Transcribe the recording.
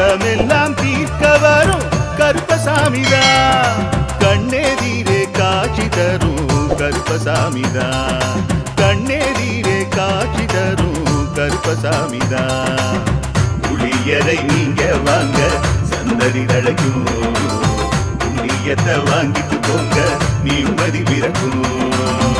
கஷ்டமெல்லாம் தீர்க்க வரும். கருப்பசாமிதான் கண்ணெதிரே காட்சி தரும். கருப்பசாமிதான் கண்ணெதிரே காட்சி தரும். கருப்பசாமிதா புளியரை நீங்க வாங்க சந்ததி தழைக்கும் புளியத்தை வாங்கிட்டு போங்க நீ மதி பிறக்கும்.